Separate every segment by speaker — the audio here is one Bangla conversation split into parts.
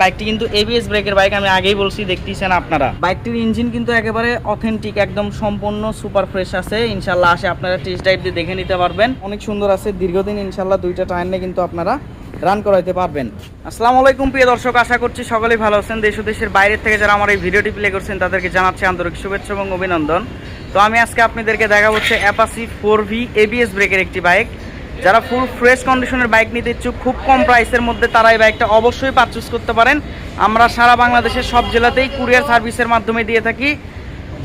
Speaker 1: বাইকটি কিন্তু এবিএস ব্রেকের বাইক আমি আগেই বলছি, দেখতেছেন আপনারা। বাইকটির ইঞ্জিন কিন্তু একেবারে অথেন্টিক একদম সম্পূর্ণ সুপার ফ্রেশ আছে। ইনশাল্লাহ আসে, আপনারা টেস্ট ড্রাইভ দিয়ে দেখে নিতে পারবেন। অনেক সুন্দর আছে, দীর্ঘদিন ইনশাল্লাহ দুইটা টায়ার কিন্তু আপনারা রান করাইতে পারবেন। আসসালামু আলাইকুম, প্রিয় দর্শক, আশা করছি সকলেই ভালো আছেন। দেশ দেশের বাইরের থেকে যারা আমার এই ভিডিওটি প্লে করছেন, তাদেরকে জানাচ্ছি আন্তরিক শুভেচ্ছা এবং অভিনন্দন। তো আমি আজকে আপনাদেরকে দেখা হচ্ছে অ্যাপাসি ফোর ভি এবিএস ব্রেকের একটি বাইক যারা ফুল ফ্রেশ কন্ডিশনের বাইক নিতে ইচ্ছুক, খুব কম প্রাইসের মধ্যে তারা এই বাইকটা অবশ্যই পারচেস করতে পারেন। আমরা সারা বাংলাদেশের সব জেলাতেই কুরিয়ার সার্ভিসের মাধ্যমে দিয়ে থাকি।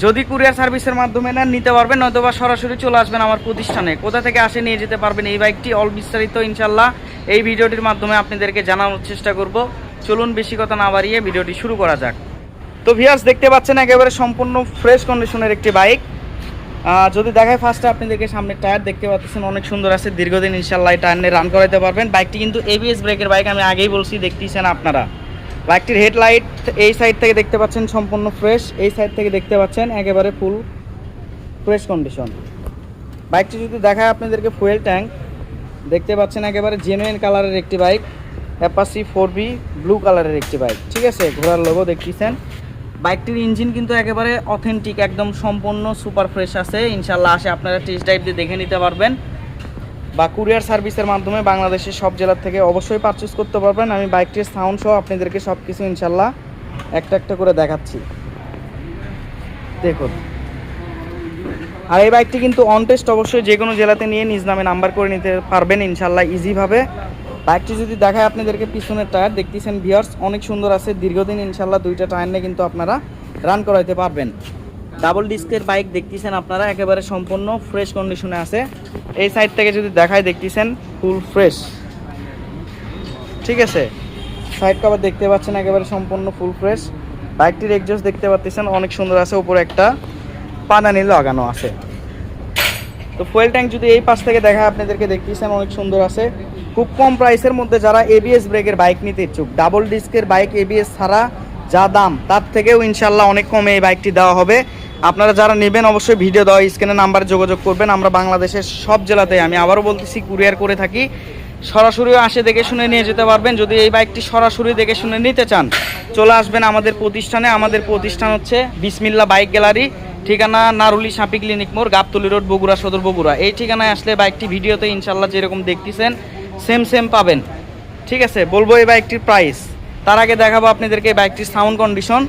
Speaker 1: যদি কুরিয়ার সার্ভিসের মাধ্যমে নেন, নিতে পারবেন নয়তো বা সরাসরি চলে আসবেন আমার প্রতিষ্ঠানে। কোথা থেকে আসে নিয়ে যেতে পারবেন এই বাইকটি অল বিস্তারিত ইনশাল্লাহ এই ভিডিওটির মাধ্যমে আপনাদেরকে জানানোর চেষ্টা করব। চলুন বেশি কথা না বাড়িয়ে ভিডিওটি শুরু করা যাক। তো ভিয়ার্স দেখতে পাচ্ছেন একেবারে সম্পূর্ণ ফ্রেশ কন্ডিশনের একটি বাইক যদি দেখায় ফার্স্টে আপনাদেরকে সামনে টায়ার দেখতে পাচ্ছেন, অনেক সুন্দর আছে, দীর্ঘদিন ইনশাল্লাহ টায়ার নিয়ে রান করাতে পারবেন। বাইকটি কিন্তু এবিএস ব্রেকের বাইক আমি আগেই বলছি, দেখতেছেন আপনারা। বাইকটির হেডলাইট এই সাইড থেকে দেখতে পাচ্ছেন, সম্পূর্ণ ফ্রেশ এই সাইড থেকে দেখতে পাচ্ছেন, একেবারে ফুল ফ্রেশ কন্ডিশন বাইকটি যদি দেখায় আপনাদেরকে ফুয়েল ট্যাঙ্ক দেখতে পাচ্ছেন, একেবারে জেনুইন কালারের একটি bike Apache four B blue কালারের একটি বাইক ঠিক আছে ঘোড়ার লোগো দেখতেছেন। বাইকটির ইঞ্জিন কিন্তু একেবারে অথেন্টিক একদম সম্পূর্ণ সুপার ফ্রেশ আছে। ইনশাল্লাহ আসে, আপনারা টেস্ট ড্রাইভ দিয়ে দেখে নিতে পারবেন। বা কুরিয়ার সার্ভিসের মাধ্যমে বাংলাদেশের সব জেলার থেকে অবশ্যই পারচেস করতে পারবেন। আমি বাইকটির সাউন্ড সহ আপনাদেরকে সব কিছু ইনশাল্লাহ একটা একটা করে দেখাচ্ছি। দেখুন। আর এই বাইকটি কিন্তু অন টেস্ট অবশ্যই যে কোনো জেলাতে নিয়ে নিজ নামে নাম্বার করে নিতে পারবেন ইনশাল্লাহ ইজিভাবে বাইকটি যদি দেখায় আপনাদেরকে পিছনের টায়ার, দেখতেছেন ভিয়ার্স অনেক সুন্দর আছে। দীর্ঘদিন ইনশাল্লাহ দুইটা টায়ার নিয়ে কিন্তু আপনারা রান করাইতে পারবেন। ডাবল ডিস্কের বাইক দেখতেছেন আপনারা, একেবারে সম্পূর্ণ ফ্রেশ কন্ডিশনে আছে। এই সাইড থেকে যদি দেখায়, দেখতেছেন ফুল ফ্রেশ ঠিক আছে? সাইড কভার দেখতে পাচ্ছেন, একেবারে সম্পূর্ণ ফুল ফ্রেশ বাইকটির এক্সজস্ট দেখতে পাচ্ছেন অনেক সুন্দর আছে। উপরে একটা পানানি লাগানো আছে। তো ফুয়েল ট্যাঙ্ক যদি এই পাশ থেকে দেখা আপনাদেরকে দেখতেছেন, অনেক সুন্দর আছে। খুব কম প্রাইসের মধ্যে যারা এবিএস ব্রেকের বাইক নিতে ইচ্ছুক। ডাবল ডিস্কের বাইক এবিএস ছাড়া যা দাম, তার থেকেও ইনশাল্লাহ অনেক কমে এই বাইকটি দেওয়া হবে। আপনারা যারা নেবেন অবশ্যই ভিডিও দেওয়া স্ক্রিনে নাম্বারে যোগাযোগ করবেন। আমরা বাংলাদেশের সব জেলাতে, আমি আবারও বলতেছি কুরিয়ার করে থাকি। সরাসরিও আসে, দেখে শুনে নিয়ে যেতে পারবেন। যদি এই বাইকটি সরাসরি দেখে শুনে নিতে চান, চলে আসবেন আমাদের প্রতিষ্ঠানে। আমাদের প্রতিষ্ঠান হচ্ছে বিসমিল্লা বাইক গ্যালারি ঠিকানা নারুলি সাপি ক্লিনিক মোড়, গাবতলি রোড বগুড়া সদর বগুড়া। এই ঠিকানায় আসলে বাইকটি ভিডিওতে ইনশাল্লাহ যেরকম দেখতেছেন সেম সেম পাবেন। ঠিক আছে, বলব এই বাইকটির প্রাইস তার আগে দেখাবো আপনাদেরকে এই বাইকটির সাউন্ড কন্ডিশন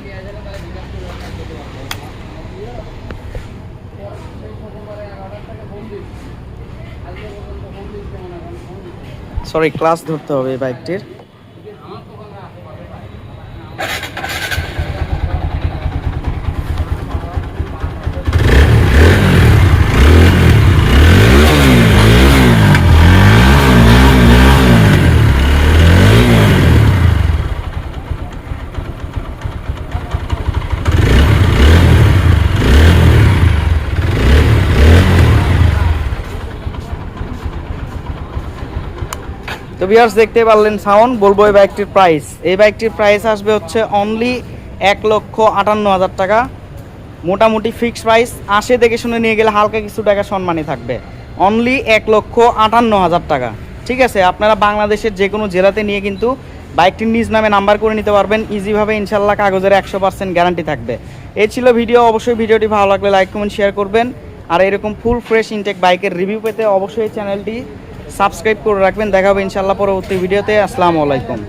Speaker 1: সরি ক্লাস ধরতে হবে এই বাইকটির তো ভিউয়ার্স দেখতে পারলেন সাউন্ড, বলব এই বাইকটির প্রাইস এই বাইকটির প্রাইস আসবে হচ্ছে অনলি এক লক্ষ আটান্ন হাজার টাকা। মোটামুটি ফিক্সড প্রাইস আসে দেখে শুনে নিয়ে গেলে হালকা কিছু টাকা সম্মানী থাকবে। অনলি এক লক্ষ আটান্ন হাজার টাকা। ঠিক আছে, আপনারা বাংলাদেশের যে কোনো জেলাতে নিয়ে কিন্তু বাইকটির নিজ নামে নাম্বার করে নিতে পারবেন। ইজিভাবে ইনশাল্লাহ কাগজের একশো পার্সেন্ট গ্যারান্টি থাকবে। এই ছিল ভিডিও অবশ্যই ভিডিওটি ভালো লাগলে লাইক কমেন্ট শেয়ার করবেন। আর এরকম ফুল ফ্রেশ ইনটেক বাইকের রিভিউ পেতে অবশ্যই চ্যানেলটি সাবস্ক্রাইব করে রাখবেন। দেখা হবে ইনশাল্লাহ পরবর্তী ভিডিওতে। আসসালামু আলাইকুম।